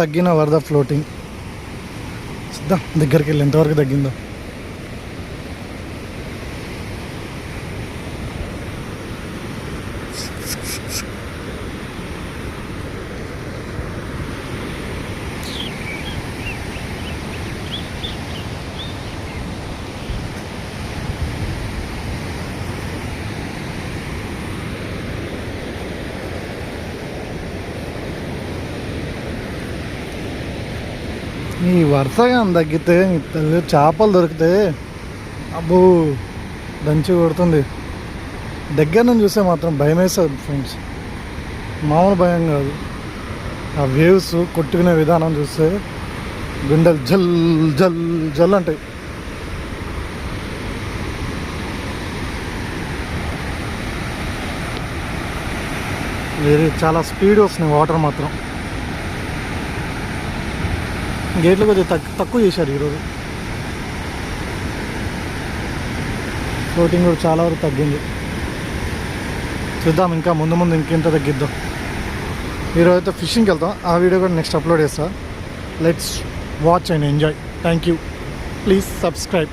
తగ్గిన వరద ఫ్లోటింగ్ చూద్దాం దగ్గరికి వెళ్ళి ఎంతవరకు తగ్గిందో. ఈ వరుసగా తగ్గితే నీ తల్లి చేపలు దొరికితే అబ్బో దంచి కొడుతుంది. దగ్గర నుంచి చూస్తే మాత్రం భయం వేస్తుంది ఫ్రెండ్స్ మామూలు భయం కాదు. ఆ వేవ్స్ కొట్టుకునే విధానం చూస్తే గుండెలు జల్ జల్ జల్ అంటాయి. వేరే చాలా స్పీడ్ వస్తున్నాయి వాటర్ మాత్రం. గేట్లు కొద్దిగా తక్కు తక్కువ చేశారు ఈరోజు. ఫ్లోటింగ్ కూడా చాలా వరకు తగ్గింది. చూద్దాం ఇంకా ముందు ముందు ఇంకెంత తగ్గిద్దాం. ఈరోజు అయితే ఫిషింగ్కి వెళ్తాం. ఆ వీడియో కూడా నెక్స్ట్ అప్లోడ్ చేస్తా. Let's watch and enjoy. Thank you. Please subscribe.